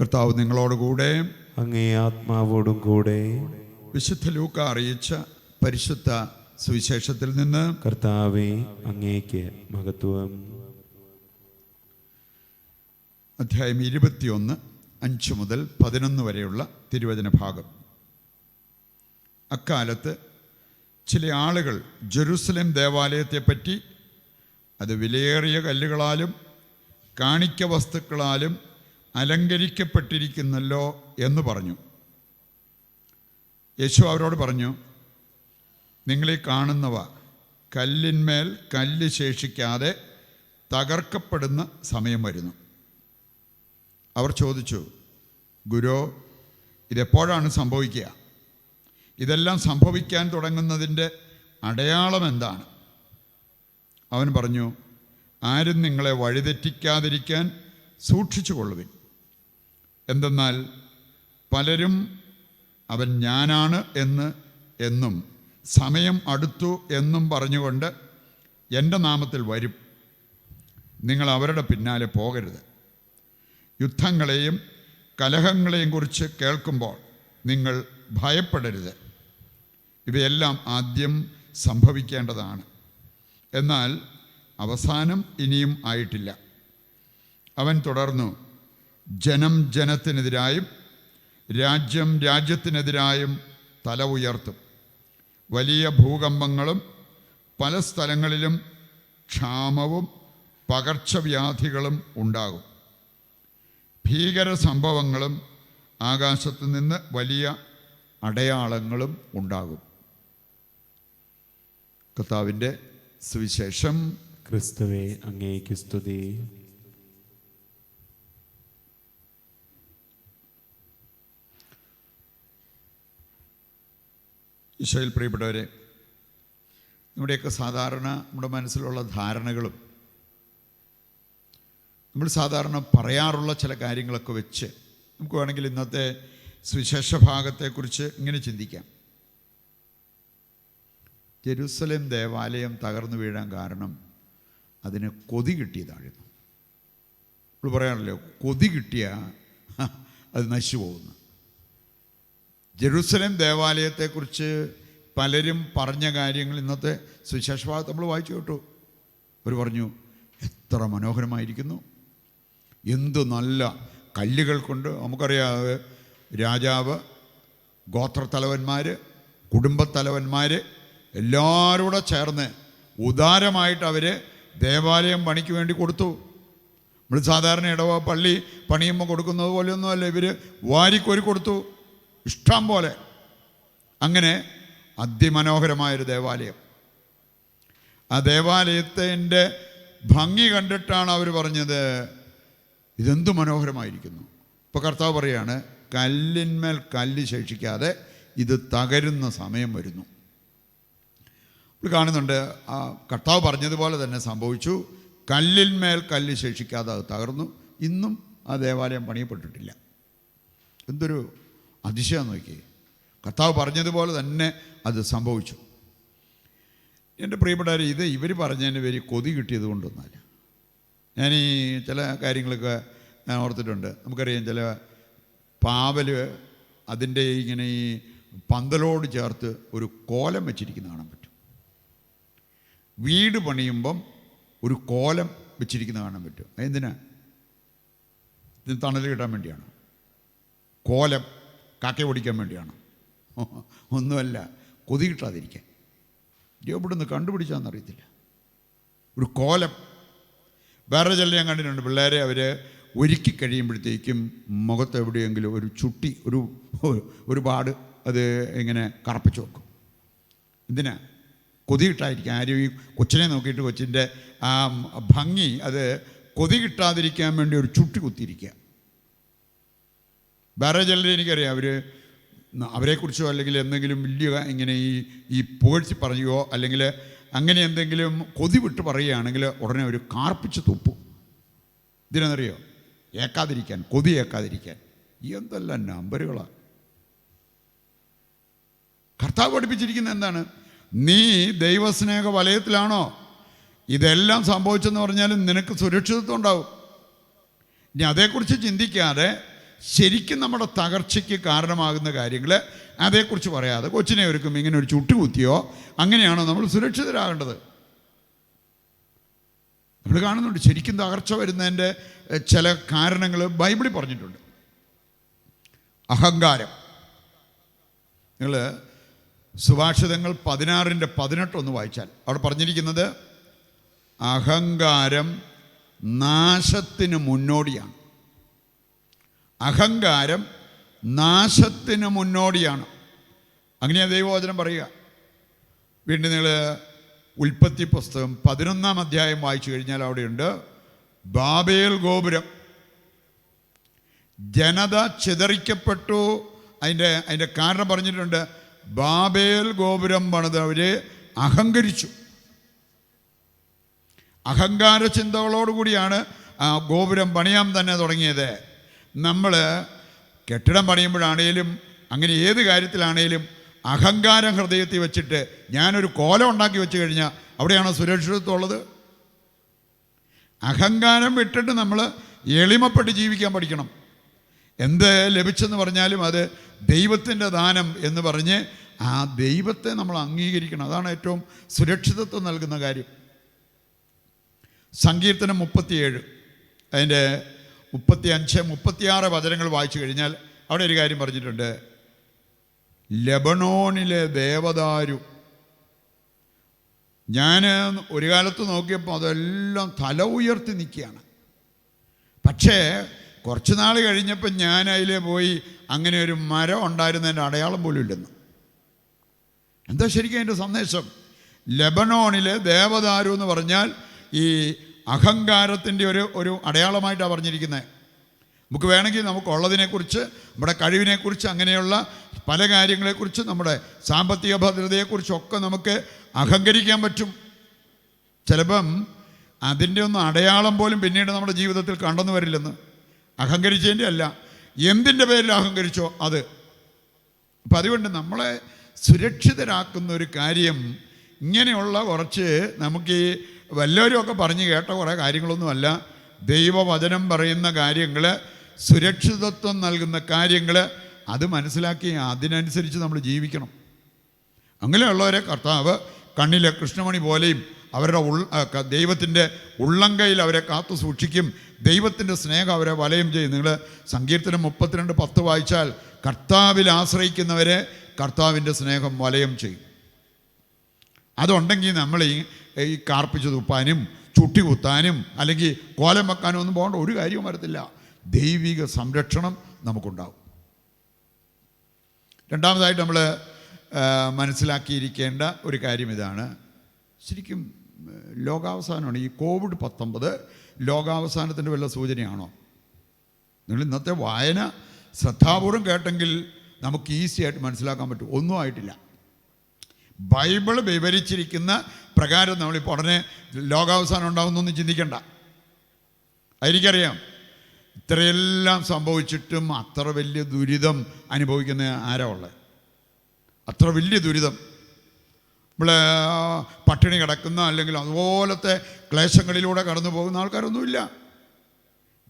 കർത്താവ് നിങ്ങളോടുകൂടെ അങ്ങേ ആത്മാവോടും കൂടെ വിശുദ്ധ ലൂക്ക അറിയിച്ച പരിശുദ്ധ സുവിശേഷത്തിൽ നിന്ന് കർത്താവെ അങ്ങേക്ക് മഹത്വം. അധ്യായം ഇരുപത്തിയൊന്ന് അഞ്ച് മുതൽ പതിനൊന്ന് വരെയുള്ള തിരുവചന ഭാഗം. അക്കാലത്ത് ചില ആളുകൾ ജെറുസലേം ദേവാലയത്തെപ്പറ്റി അത് വിലയേറിയ കല്ലുകളാലും കാണിക്ക വസ്തുക്കളാലും അലങ്കരിക്കപ്പെട്ടിരിക്കുന്നല്ലോ എന്ന് പറഞ്ഞു. യേശു അവരോട് പറഞ്ഞു നിങ്ങളീ കാണുന്നവ കല്ലിന്മേൽ കല്ല് ശേഷിക്കാതെ തകർക്കപ്പെടുന്ന സമയം വരുന്നു. അവർ ചോദിച്ചു ഗുരു ഇതെപ്പോഴാണ് സംഭവിക്കുക? ഇതെല്ലാം സംഭവിക്കാൻ തുടങ്ങുന്നതിന്റെ അടയാളം എന്താണ്? അവൻ പറഞ്ഞു ആരും നിങ്ങളെ വഴിതെറ്റിക്കാതിരിക്കാൻ സൂക്ഷിച്ചു കൊള്ളുവിൻ എന്തെന്നാൽ പലരും അവൻ ഞാനാണ് എന്ന് എന്നും സമയം അടുത്തു എന്നും പറഞ്ഞുകൊണ്ട് എന്റെ നാമത്തിൽ വരും. നിങ്ങൾ അവരുടെ പിന്നാലെ പോകരുത്. യുദ്ധങ്ങളെയും കലഹങ്ങളെയും കുറിച്ച് കേൾക്കുമ്പോൾ നിങ്ങൾ ഭയപ്പെടരുത്. ഇവയെല്ലാം ആദ്യം സംഭവിക്കേണ്ടതാണ്. എന്നാൽ അവസാനം ഇനിയും ആയിട്ടില്ല. അവൻ തുടർന്നു ജനം ജനത്തിനെതിരായും രാജ്യം രാജ്യത്തിനെതിരായും തല ഉയർത്തും. വലിയ ഭൂകമ്പങ്ങളും പല സ്ഥലങ്ങളിലും ക്ഷാമവും പകർച്ചവ്യാധികളും ഉണ്ടാകും. ഭീകര സംഭവങ്ങളും ആകാശത്ത് നിന്ന് വലിയ അടയാളങ്ങളും ഉണ്ടാകും. കർത്താവിന്റെ സുവിശേഷം. ക്രിസ്തുവേ അങ്ങേക്ക് സ്തുതി. ഈശോയിൽ പ്രിയപ്പെട്ടവരെ നമ്മുടെയൊക്കെ സാധാരണ നമ്മുടെ മനസ്സിലുള്ള ധാരണകളും നമ്മൾ സാധാരണ പറയാറുള്ള ചില കാര്യങ്ങളൊക്കെ വെച്ച് നമുക്ക് വേണമെങ്കിൽ ഇന്നത്തെ സുവിശേഷ ഭാഗത്തെക്കുറിച്ച് ഇങ്ങനെ ചിന്തിക്കാം. ജെറുസലേം ദേവാലയം തകർന്നു വീഴാൻ കാരണം അതിന് കൊതി കിട്ടിയതായിരുന്നു. നമ്മൾ പറയാണല്ലോ കൊതി കിട്ടിയ അത് നശിച്ചു പോകുന്നു. ജെറുസലേം ദേവാലയത്തെക്കുറിച്ച് പലരും പറഞ്ഞ കാര്യങ്ങൾ ഇന്നത്തെ സുവിശേഷ ഭാഗത്ത് നമ്മൾ വായിച്ചു കേട്ടു. അവർ പറഞ്ഞു എത്ര മനോഹരമായിരിക്കുന്നു. എന്ത് നല്ല കല്ലുകൾ കൊണ്ട് നമുക്കറിയാം രാജാവ് ഗോത്രത്തലവന്മാർ കുടുംബത്തലവന്മാർ എല്ലാവരും കൂടെ ചേർന്ന് ഉദാരമായിട്ട് അവർ ദേവാലയം പണിക്ക് വേണ്ടി കൊടുത്തു. നമ്മൾ സാധാരണ ഇടവ പള്ളി പണിയുമ്പോൾ കൊടുക്കുന്നത് പോലെയൊന്നുമല്ല ഇവർ വാരിക്കോരി കൊടുത്തു. ഇഷ്ടം പോലെ അങ്ങനെ അതിമനോഹരമായൊരു ദേവാലയം. ആ ദേവാലയത്തിന്റെ ഭംഗി കണ്ടിട്ടാണ് അവർ പറഞ്ഞത് ഇതെന്തു മനോഹരമായിരിക്കുന്നു. ഇപ്പോൾ കർത്താവ് പറയാണ് കല്ലിന്മേൽ കല്ല് ശേഷിക്കാതെ ഇത് തകരുന്ന സമയം വരുന്നു. നമ്മൾ കാണുന്നുണ്ട് ആ കർത്താവ് പറഞ്ഞതുപോലെ തന്നെ സംഭവിച്ചു. കല്ലിന്മേൽ കല്ല് ശേഷിക്കാതെ അത് തകർന്നു. ഇന്നും ആ ദേവാലയം പണിയപ്പെട്ടിട്ടില്ല. എന്തൊരു അതിശയം നോക്കി. കർത്താവ് പറഞ്ഞതുപോലെ തന്നെ അത് സംഭവിച്ചു. എന്റെ പ്രിയപ്പെട്ടവർ ഇത് ഇവർ പറഞ്ഞതിന് പേര് കൊതി കിട്ടിയത് കൊണ്ടൊന്നല്ല. ഞാൻ ഈ ചില കാര്യങ്ങളൊക്കെ ഞാൻ ഓർത്തിട്ടുണ്ട്. നമുക്കറിയാം ചില പാവൽ അതിന്റെ ഇങ്ങനെ ഈ പന്തലോട് ചേർത്ത് ഒരു കോലം വെച്ചിരിക്കുന്ന കാണാൻ പറ്റും. വീട് പണിയുമ്പം ഒരു കോലം വെച്ചിരിക്കുന്ന കാണാൻ പറ്റും. എന്തിനാ ഇതിന് തണൽ കിട്ടാൻ വേണ്ടിയാണ്? കോലം. കാക്ക ഓടിക്കാൻ വേണ്ടിയാണ്. ഒന്നുമല്ല കൊതി കിട്ടാതിരിക്കാൻ എവിടുന്ന് കണ്ടുപിടിച്ചാന്നറിയത്തില്ല. ഒരു കോലം. വേറെ ചില ഞാൻ കണ്ടിട്ടുണ്ട്. പിള്ളേരെ അവർ ഒരുക്കി കഴിയുമ്പോഴത്തേക്കും മുഖത്ത് എവിടെയെങ്കിലും ഒരു ചുട്ടി ഒരു ഒരുപാട് അത് ഇങ്ങനെ കറപ്പിച്ച് വെക്കും. എന്തിനാ? കൊതി കിട്ടാതിരിക്കാൻ ആരും ഈ കൊച്ചിനെ നോക്കിയിട്ട് കൊച്ചിന്റെ ആ ഭംഗി അത് കൊതി കിട്ടാതിരിക്കാൻ വേണ്ടി ഒരു ചുട്ടി കുത്തിയിരിക്കുക. വേറെ ചിലരെ എനിക്കറിയാം. അവർ അവരെക്കുറിച്ചോ അല്ലെങ്കിൽ എന്തെങ്കിലും വലിയ ഇങ്ങനെ ഈ ഈ പുകഴ്ച പറയുകയോ അല്ലെങ്കിൽ അങ്ങനെ എന്തെങ്കിലും കൊതി വിട്ട് പറയുകയാണെങ്കിൽ ഉടനെ ഒരു കാർപ്പിച്ച് തുപ്പും. ഇതിനെന്നറിയോ ഏക്കാതിരിക്കാൻ കൊതി ഏക്കാതിരിക്കാൻ. എന്തെല്ലാം നമ്പറുകളാണ് കർത്താവ് പഠിപ്പിച്ചിരിക്കുന്നത് എന്താണ്? നീ ദൈവസ്നേഹ വലയത്തിലാണോ? ഇതെല്ലാം സംഭവിച്ചെന്ന് പറഞ്ഞാലും നിനക്ക് സുരക്ഷിതത്വം ഉണ്ടാവും. ഇനി അതേക്കുറിച്ച് ചിന്തിക്കാതെ ശരിക്കും നമ്മുടെ തകർച്ചയ്ക്ക് കാരണമാകുന്ന കാര്യങ്ങൾ അതേക്കുറിച്ച് പറയാതെ കൊച്ചിനെ ഒരുക്കും ഇങ്ങനെ ഒരു ചുട്ടുകുത്തിയോ അങ്ങനെയാണോ നമ്മൾ സുരക്ഷിതരാകേണ്ടത്? നമ്മൾ കാണുന്നുണ്ട് ശരിക്കും തകർച്ച വരുന്നതിന്റെ ചില കാരണങ്ങൾ ബൈബിളിൽ പറഞ്ഞിട്ടുണ്ട്. അഹങ്കാരം. നിങ്ങൾ സുഭാഷിതങ്ങൾ പതിനാറിന്റെ പതിനെട്ടൊന്ന് വായിച്ചാൽ അവിടെ പറഞ്ഞിരിക്കുന്നത് അഹങ്കാരം നാശത്തിന് മുന്നോടിയാണ്. അഹങ്കാരം നാശത്തിന് മുന്നോടിയാണ്. അങ്ങനെയാണ് ദൈവവചനം പറയുക. വീണ്ടും നിങ്ങൾ ഉൽപ്പത്തി പുസ്തകം പതിനൊന്നാം അധ്യായം വായിച്ചു കഴിഞ്ഞാൽ അവിടെയുണ്ട് ബാബേൽ ഗോപുരം. ജനത ചിതറിക്കപ്പെട്ടു. അതിന്റെ അതിന്റെ കാരണം പറഞ്ഞിട്ടുണ്ട് ബാബേൽ ഗോപുരം പണിത് അവർ അഹങ്കരിച്ചു. അഹങ്കാര ചിന്തകളോടുകൂടിയാണ് ആ ഗോപുരം പണിയാൻ തന്നെ തുടങ്ങിയത്. നമ്മൾ കെട്ടിടം പണിയുമ്പോഴാണേലും അങ്ങനെ ഏത് കാര്യത്തിലാണേലും അഹങ്കാരം ഹൃദയത്തിൽ വെച്ചിട്ട് ഞാനൊരു കോലം ഉണ്ടാക്കി വെച്ച് കഴിഞ്ഞാൽ അവിടെയാണോ സുരക്ഷിതത്വം ഉള്ളത്? അഹങ്കാരം വിട്ടിട്ട് നമ്മൾ എളിമപ്പെട്ട് ജീവിക്കാൻ പഠിക്കണം. എന്ത് ലഭിച്ചെന്ന് പറഞ്ഞാലും അത് ദൈവത്തിന്റെ ദാനം എന്ന് പറഞ്ഞ് ആ ദൈവത്തെ നമ്മൾ അംഗീകരിക്കണം. അതാണ് ഏറ്റവും സുരക്ഷിതത്വം നൽകുന്ന കാര്യം. സങ്കീർത്തനം മുപ്പത്തിയേഴ്. അതിന്റെ മുപ്പത്തി അഞ്ച് മുപ്പത്തിയാറ് വചനങ്ങൾ വായിച്ചു കഴിഞ്ഞാൽ അവിടെ ഒരു കാര്യം പറഞ്ഞിട്ടുണ്ട്. ലബണോണിലെ ദേവദാരു ഞാൻ ഒരു കാലത്ത് നോക്കിയപ്പോൾ അതെല്ലാം തല ഉയർത്തി നിൽക്കുകയാണ്. പക്ഷേ കുറച്ച് നാൾ കഴിഞ്ഞപ്പോൾ ഞാൻ അതിലെ പോയി അങ്ങനെ ഒരു മരം ഉണ്ടായിരുന്നതിന്റെ അടയാളം പോലും ഇല്ലെന്ന്. എന്താ ശരിക്കും അതിന്റെ സന്ദേശം? ലെബനോണിലെ ദേവദാരു എന്ന് പറഞ്ഞാൽ ഈ അഹങ്കാരത്തിന്റെ ഒരു ഒരു അടയാളമായിട്ടാണ് പറഞ്ഞിരിക്കുന്നത് നമുക്ക് വേണമെങ്കിൽ നമുക്കുള്ളതിനെക്കുറിച്ച് നമ്മുടെ കഴിവിനെക്കുറിച്ച് അങ്ങനെയുള്ള പല കാര്യങ്ങളെക്കുറിച്ച് നമ്മുടെ സാമ്പത്തിക ഭദ്രതയെക്കുറിച്ചൊക്കെ നമുക്ക് അഹങ്കരിക്കാൻ പറ്റും. ചിലപ്പം അതിന്റെ ഒന്നും അടയാളം പോലും പിന്നീട് നമ്മുടെ ജീവിതത്തിൽ കണ്ടെന്ന് വരില്ലെന്ന്. അഹങ്കരിച്ചതിന്റെ അല്ല. എന്തിന്റെ പേരിൽ അഹങ്കരിച്ചോ അത്? അപ്പം അതുകൊണ്ട് നമ്മളെ സുരക്ഷിതരാക്കുന്ന ഒരു കാര്യം ഇങ്ങനെയുള്ള കുറച്ച് നമുക്ക് ഈ വല്ലവരുമൊക്കെ പറഞ്ഞു കേട്ട കുറേ കാര്യങ്ങളൊന്നുമല്ല. ദൈവവചനം പറയുന്ന കാര്യങ്ങൾ സുരക്ഷിതത്വം നൽകുന്ന കാര്യങ്ങൾ അത് മനസ്സിലാക്കി അതിനനുസരിച്ച് നമ്മൾ ജീവിക്കണം. അങ്ങനെയുള്ളവരെ കർത്താവ് കണ്ണിലെ കൃഷ്ണമണി പോലെയും അവരുടെ ഉൾ ദൈവത്തിന്റെ ഉള്ളങ്കയിൽ അവരെ കാത്തു സൂക്ഷിക്കും. ദൈവത്തിന്റെ സ്നേഹം അവരെ വലയം ചെയ്യും. നിങ്ങൾ സങ്കീർത്തനം മുപ്പത്തിരണ്ട് പത്ത് വായിച്ചാൽ കർത്താവിൽ ആശ്രയിക്കുന്നവരെ കർത്താവിന്റെ സ്നേഹം വലയം ചെയ്യും. അതുണ്ടെങ്കിൽ നമ്മൾ ഈ കാർപ്പിച്ച് തുപ്പാനും ചുട്ടി കുത്താനും അല്ലെങ്കിൽ കോലം വെക്കാനും ഒന്നും പോകേണ്ട ഒരു കാര്യവും വരത്തില്ല. ദൈവിക സംരക്ഷണം നമുക്കുണ്ടാവും. രണ്ടാമതായിട്ട് നമ്മൾ മനസ്സിലാക്കിയിരിക്കേണ്ട ഒരു കാര്യം ഇതാണ്. ശരിക്കും ലോകാവസാനമാണ്. ഈ കോവിഡ് പത്തൊമ്പത് ലോകാവസാനത്തിന്റെ വല്ല സൂചനയാണോ? നിങ്ങൾ ഇന്നത്തെ വായന ശ്രദ്ധാപൂർവം കേട്ടെങ്കിൽ നമുക്ക് ഈസി ആയിട്ട് മനസ്സിലാക്കാൻ പറ്റും. ഒന്നും ആയിട്ടില്ല. ബൈബിൾ വിവരിച്ചിരിക്കുന്ന പ്രകാരം നമ്മളിപ്പോൾ ഉടനെ ലോകാവസാനം ഉണ്ടാകുന്നൊന്നും ചിന്തിക്കണ്ട. അതെനിക്കറിയാം ഇത്രയെല്ലാം സംഭവിച്ചിട്ടും അത്ര വലിയ ദുരിതം അനുഭവിക്കുന്ന ആരാ ഉള്ളത്? അത്ര വലിയ ദുരിതം. നമ്മളെ പട്ടിണി കിടക്കുന്ന അല്ലെങ്കിൽ അതുപോലത്തെ ക്ലേശങ്ങളിലൂടെ കടന്നു പോകുന്ന ആൾക്കാരൊന്നുമില്ല.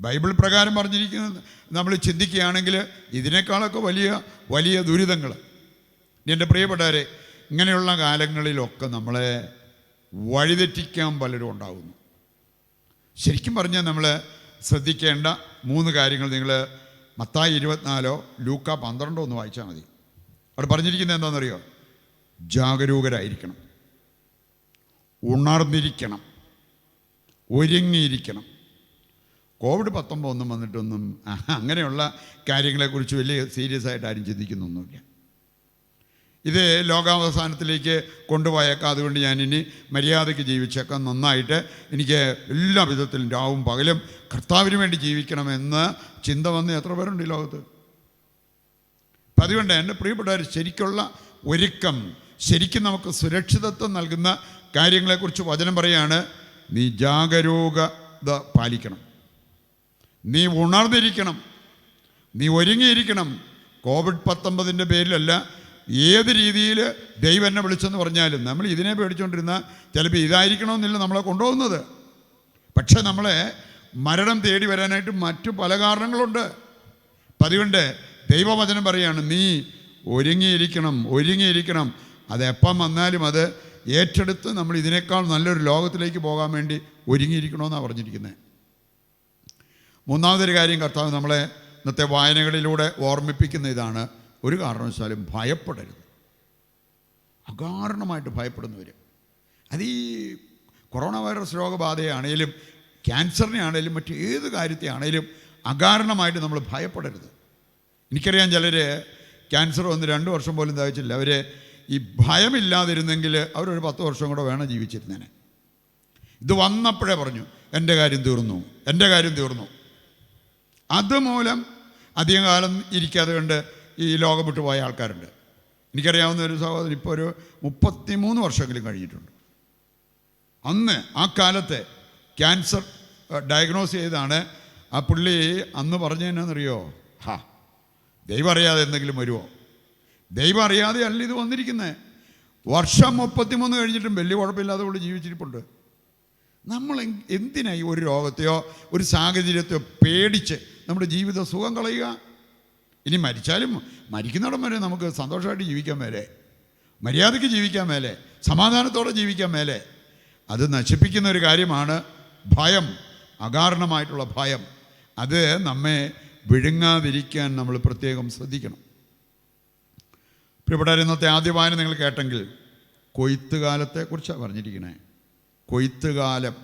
ബൈബിൾ പ്രകാരം പറഞ്ഞിരിക്കുന്നത് നമ്മൾ ചിന്തിക്കുകയാണെങ്കിൽ ഇതിനേക്കാളൊക്കെ വലിയ വലിയ ദുരിതങ്ങൾ. എന്റെ പ്രിയപ്പെട്ടവരെ ഇങ്ങനെയുള്ള കാലങ്ങളിലൊക്കെ നമ്മളെ വഴിതെറ്റിക്കാൻ പലരും ഉണ്ടാകുന്നു ശരിക്കും പറഞ്ഞാൽ നമ്മൾ ശ്രദ്ധിക്കേണ്ട മൂന്ന് കാര്യങ്ങൾ നിങ്ങൾ മത്തായി ഇരുപത്തിനാലോ ലൂക്ക പന്ത്രണ്ടോ ഒന്ന് വായിച്ചാൽ മതി. അവിടെ പറഞ്ഞിരിക്കുന്നത് എന്താണെന്നറിയോ? ജാഗരൂകരായിരിക്കണം. ഉണർന്നിരിക്കണം. ഒരുങ്ങിയിരിക്കണം. കോവിഡ് പത്തൊമ്പതൊന്നും വന്നിട്ടൊന്നും അങ്ങനെയുള്ള കാര്യങ്ങളെക്കുറിച്ച് വലിയ സീരിയസ് ആയിട്ട് ആരും ചിന്തിക്കുന്നൊന്നുമില്ല. ഇത് ലോകാവസാനത്തിലേക്ക് കൊണ്ടുപോയേക്കാം. അതുകൊണ്ട് ഞാൻ ഇനി മര്യാദയ്ക്ക് ജീവിച്ചേക്കാം. നന്നായിട്ട് എനിക്ക് എല്ലാ വിധത്തിലും രാവും പകലും കർത്താവിന് വേണ്ടി ജീവിക്കണമെന്ന് ചിന്ത വന്ന് എത്ര പേരുണ്ട് ഈ ലോകത്ത്? അപ്പം അതുകൊണ്ട് എന്റെ പ്രിയപ്പെട്ടവർ ശരിക്കുള്ള ഒരുക്കം ശരിക്കും നമുക്ക് സുരക്ഷിതത്വം നൽകുന്ന കാര്യങ്ങളെക്കുറിച്ച് വചനം പറയാണ് നീ ജാഗരൂകത പാലിക്കണം. നീ ഉണർന്നിരിക്കണം. നീ ഒരുങ്ങിയിരിക്കണം. കോവിഡ് പത്തൊമ്പതിന്റെ പേരിലല്ല ഏത് രീതിയിൽ ദൈവം എന്നെ വിളിച്ചെന്ന് പറഞ്ഞാലും നമ്മൾ ഇതിനെ പേടിച്ചുകൊണ്ടിരുന്ന ചിലപ്പോൾ ഇതായിരിക്കണമെന്നില്ല നമ്മളെ കൊണ്ടുപോകുന്നത്. പക്ഷേ നമ്മളെ മരണം തേടി വരാനായിട്ട് മറ്റു പല കാരണങ്ങളുണ്ട്. അപ്പം അതുകൊണ്ട് ദൈവവചനം പറയാണ് നീ ഒരുങ്ങിയിരിക്കണം ഒരുങ്ങിയിരിക്കണം. അത് എപ്പം വന്നാലും അത് ഏറ്റെടുത്ത് നമ്മൾ ഇതിനേക്കാൾ നല്ലൊരു ലോകത്തിലേക്ക് പോകാൻ വേണ്ടി ഒരുങ്ങിയിരിക്കണമെന്നാണ് പറഞ്ഞിരിക്കുന്നത്. മൂന്നാമതൊരു കാര്യം കർത്താവ് നമ്മളെ ഇന്നത്തെ വായനകളിലൂടെ ഓർമ്മിപ്പിക്കുന്ന ഇതാണ്. ഒരു കാരണവശാലും ഭയപ്പെടരുത്. അകാരണമായിട്ട് ഭയപ്പെടുന്നവർ അത് ഈ കൊറോണ വൈറസ് രോഗബാധയാണേലും ക്യാൻസറിനെ ആണേലും മറ്റ് ഏത് കാര്യത്തെ ആണേലും അകാരണമായിട്ട് നമ്മൾ ഭയപ്പെടരുത്. എനിക്കറിയാം ചിലർ ക്യാൻസർ വന്ന് രണ്ട് വർഷം പോലും തയ്ച്ചില്ല അവർ ഈ ഭയമില്ലാതിരുന്നെങ്കിൽ അവരൊരു പത്ത് വർഷം കൂടെ വേണം ജീവിച്ചിരുന്നേനെ. ഇത് വന്നപ്പോഴേ പറഞ്ഞു എന്റെ കാര്യം തീർന്നു എന്റെ കാര്യം തീർന്നു. അതുമൂലം അധികം കാലം ഇരിക്കാതെ കണ്ട് ഈ ലോകം വിട്ടു പോയ ആൾക്കാരുണ്ട്. എനിക്കറിയാവുന്ന ഒരു സഹോദരൻ ഇപ്പോൾ ഒരു മുപ്പത്തി മൂന്ന് വർഷമെങ്കിലും കഴിഞ്ഞിട്ടുണ്ട്. അന്ന് ആ കാലത്തെ ക്യാൻസർ ഡയഗ്നോസ് ചെയ്താണ് ആ പുള്ളി അന്ന് പറഞ്ഞതെന്നറിയോ ഹാ ദൈവം അറിയാതെ എന്തെങ്കിലും വരുമോ ദൈവം അറിയാതെ അല്ല ഇത് വന്നിരിക്കുന്നത് വർഷം മുപ്പത്തിമൂന്ന് കഴിഞ്ഞിട്ടും വലിയ കുഴപ്പമില്ലാതെ കൊണ്ട് ജീവിച്ചിരിപ്പുണ്ട്. നമ്മൾ എന്തിനായി ഒരു രോഗത്തെയോ ഒരു സാഹചര്യത്തെയോ പേടിച്ച് നമ്മുടെ ജീവിത സുഖം കളയുക? ഇനി മരിച്ചാലും മരിക്കുന്നിടം വരെ നമുക്ക് സന്തോഷമായിട്ട് ജീവിക്കാൻ മേലെ മര്യാദയ്ക്ക് ജീവിക്കാൻ മേലെ സമാധാനത്തോടെ ജീവിക്കാൻ മേലെ. അത് നശിപ്പിക്കുന്ന ഒരു കാര്യമാണ് ഭയം അകാരണമായിട്ടുള്ള ഭയം. അത് നമ്മെ വിഴുങ്ങാതിരിക്കാൻ നമ്മൾ പ്രത്യേകം ശ്രദ്ധിക്കണം. പ്രിയപ്പെട്ട ഇന്നത്തെ ആദ്യ വായന നിങ്ങൾ കേട്ടെങ്കിൽ കൊയ്ത്തുകാലത്തെക്കുറിച്ചാണ് പറഞ്ഞിരിക്കണേ. കൊയ്ത്തുകാലം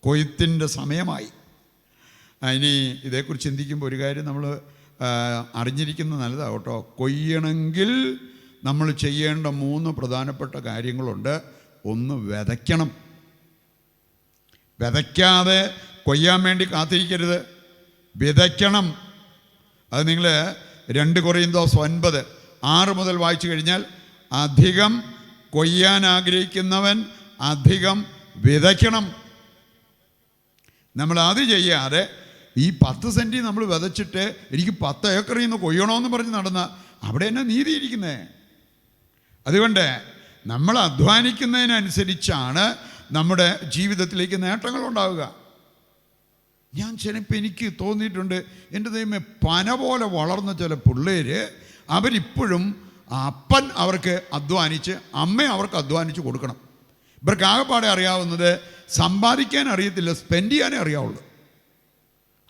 കൊയ്ത്തിന്റെ സമയമായി. ഇനി ഇതേക്കുറിച്ച് ചിന്തിക്കുമ്പോൾ ഒരു കാര്യം നമ്മൾ അറിഞ്ഞിരിക്കുന്നത് നല്ലതാണ് കേട്ടോ. കൊയ്യണമെങ്കിൽ നമ്മൾ ചെയ്യേണ്ട മൂന്ന് പ്രധാനപ്പെട്ട കാര്യങ്ങളുണ്ട്. ഒന്ന് വിതയ്ക്കണം. വിതയ്ക്കാതെ കൊയ്യാൻ വേണ്ടി കാത്തിരിക്കരുത്. വിതയ്ക്കണം. അത് നിങ്ങൾ രണ്ട് കുറയും ദിവസം ഒൻപത് ആറ് മുതൽ വായിച്ചു കഴിഞ്ഞാൽ അധികം കൊയ്യാൻ ആഗ്രഹിക്കുന്നവൻ അധികം വിതയ്ക്കണം. നമ്മൾ അത് ചെയ്യാതെ ഈ പത്ത് സെന്റി നമ്മൾ വിതച്ചിട്ട് എനിക്ക് പത്ത് ഏക്കറിൽ നിന്ന് കൊയ്യണമെന്ന് പറഞ്ഞ് നടന്ന അവിടെ തന്നെ നീതി ഇരിക്കുന്നേ? അതുകൊണ്ട് നമ്മൾ അധ്വാനിക്കുന്നതിനനുസരിച്ചാണ് നമ്മുടെ ജീവിതത്തിലേക്ക് നേട്ടങ്ങൾ ഉണ്ടാവുക. ഞാൻ ചിലപ്പോൾ എനിക്ക് തോന്നിയിട്ടുണ്ട് എന്റെ ദൈവമേ പന പോലെ വളർന്ന ചില പിള്ളേർ അവരിപ്പോഴും അപ്പൻ അവർക്ക് അധ്വാനിച്ച് അമ്മ അവർക്ക് അധ്വാനിച്ച് കൊടുക്കണം. ഇവർക്ക് ആകെപ്പാടെ അറിയാവുന്നത് സമ്പാദിക്കാൻ അറിയത്തില്ല സ്പെൻഡ് ചെയ്യാനേ അറിയാവുള്ളൂ.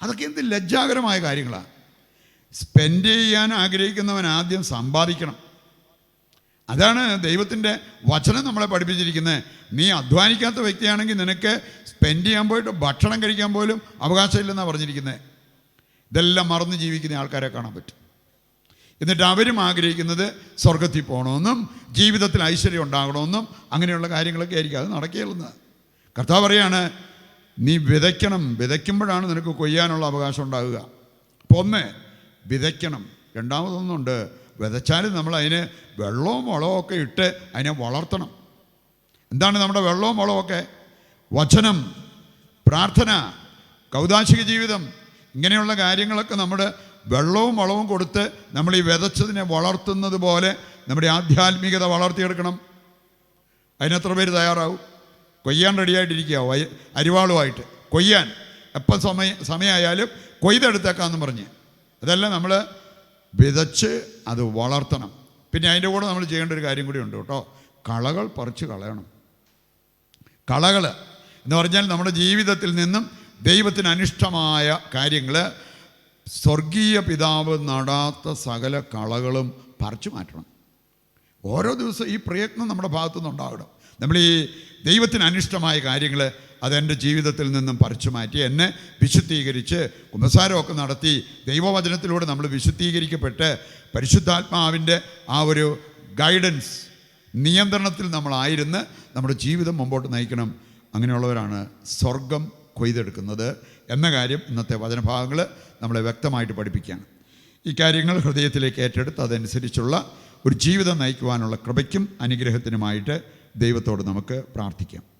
അതൊക്കെ എന്ത് ലജ്ജാകരമായ കാര്യങ്ങളാണ്. സ്പെൻഡ് ചെയ്യാൻ ആഗ്രഹിക്കുന്നവൻ ആദ്യം സമ്പാദിക്കണം. അതാണ് ദൈവത്തിന്റെ വചനം നമ്മളെ പഠിപ്പിച്ചിരിക്കുന്നത്. നീ അധ്വാനിക്കാത്ത വ്യക്തിയാണെങ്കിൽ നിനക്ക് സ്പെൻഡ് ചെയ്യാൻ പോയിട്ട് ഭക്ഷണം കഴിക്കാൻ പോലും അവകാശമില്ലെന്നാണ് പറഞ്ഞിരിക്കുന്നത്. ഇതെല്ലാം മറന്ന് ജീവിക്കുന്ന ആൾക്കാരെ കാണാൻ പറ്റും. എന്നിട്ട് അവരും ആഗ്രഹിക്കുന്നത് സ്വർഗത്തിൽ പോകണമെന്നും ജീവിതത്തിൽ ഐശ്വര്യം ഉണ്ടാകണമെന്നും അങ്ങനെയുള്ള കാര്യങ്ങളൊക്കെ ആയിരിക്കും. അത് നടക്കുകയുള്ളത് കർത്താവ് പറയാണ് നീ വിതയ്ക്കണം. വിതയ്ക്കുമ്പോഴാണ് നിനക്ക് കൊയ്യാനുള്ള അവകാശം ഉണ്ടാകുക. അപ്പോൾ ഒന്ന് വിതയ്ക്കണം. രണ്ടാമതൊന്നുണ്ട് വിതച്ചാലും നമ്മൾ അതിന് വെള്ളവും വളവും ഒക്കെ ഇട്ട് അതിനെ വളർത്തണം. എന്താണ് നമ്മുടെ വെള്ളവും വളവും ഒക്കെ? വചനം പ്രാർത്ഥന കൗതാശിക ജീവിതം ഇങ്ങനെയുള്ള കാര്യങ്ങളൊക്കെ നമ്മുടെ വെള്ളവും വളവും കൊടുത്ത് നമ്മൾ ഈ വിതച്ചതിനെ വളർത്തുന്നത് പോലെ നമ്മുടെ ആധ്യാത്മികത വളർത്തിയെടുക്കണം. അതിനെത്ര പേര് തയ്യാറാവും? കൊയ്യാൻ റെഡിയായിട്ടിരിക്കുക. വയ അരിവാളുമായിട്ട്. കൊയ്യാൻ. എപ്പം സമയ സമയമായാലും കൊയ്തെടുത്തേക്കാന്ന് പറഞ്ഞ്. അതെല്ലാം നമ്മൾ വിതച്ച് അത് വളർത്തണം. പിന്നെ അതിന്റെ കൂടെ നമ്മൾ ചെയ്യേണ്ട ഒരു കാര്യം കൂടി ഉണ്ട് കേട്ടോ. കളകൾ പറിച്ച് കളയണം. കളകൾ എന്ന് പറഞ്ഞാൽ നമ്മുടെ ജീവിതത്തിൽ നിന്നും ദൈവത്തിന് അനിഷ്ടമായ കാര്യങ്ങൾ സ്വർഗീയ പിതാവ് നടാത്ത സകല കളകളും പറിച്ചു മാറ്റണം. ഓരോ ദിവസവും ഈ പ്രയത്നം നമ്മുടെ ഭാഗത്തു നമ്മൾ ഈ ദൈവത്തിന് അനിഷ്ടമായ കാര്യങ്ങൾ അതെന്റെ ജീവിതത്തിൽ നിന്നും പറിച്ചു മാറ്റി എന്നെ വിശുദ്ധീകരിച്ച് കുമ്പസാരമൊക്കെ നടത്തി ദൈവവചനത്തിലൂടെ നമ്മൾ വിശുദ്ധീകരിക്കപ്പെട്ട് പരിശുദ്ധാത്മാവിന്റെ ആ ഒരു ഗൈഡൻസ് നിയന്ത്രണത്തിൽ നമ്മളായിരുന്ന് നമ്മുടെ ജീവിതം മുമ്പോട്ട് നയിക്കണം. അങ്ങനെയുള്ളവരാണ് സ്വർഗം കൊയ്തെടുക്കുന്നത് എന്ന കാര്യം ഇന്നത്തെ വചനഭാഗങ്ങൾ നമ്മളെ വ്യക്തമായിട്ട് പഠിപ്പിക്കുകയാണ്. ഈ കാര്യങ്ങൾ ഹൃദയത്തിലേക്ക് ഏറ്റെടുത്ത് അതനുസരിച്ചുള്ള ഒരു ജീവിതം നയിക്കുവാനുള്ള കൃപയ്ക്കും അനുഗ്രഹത്തിനുമായിട്ട് ദൈവത്തോട് നമുക്ക് പ്രാർത്ഥിക്കാം.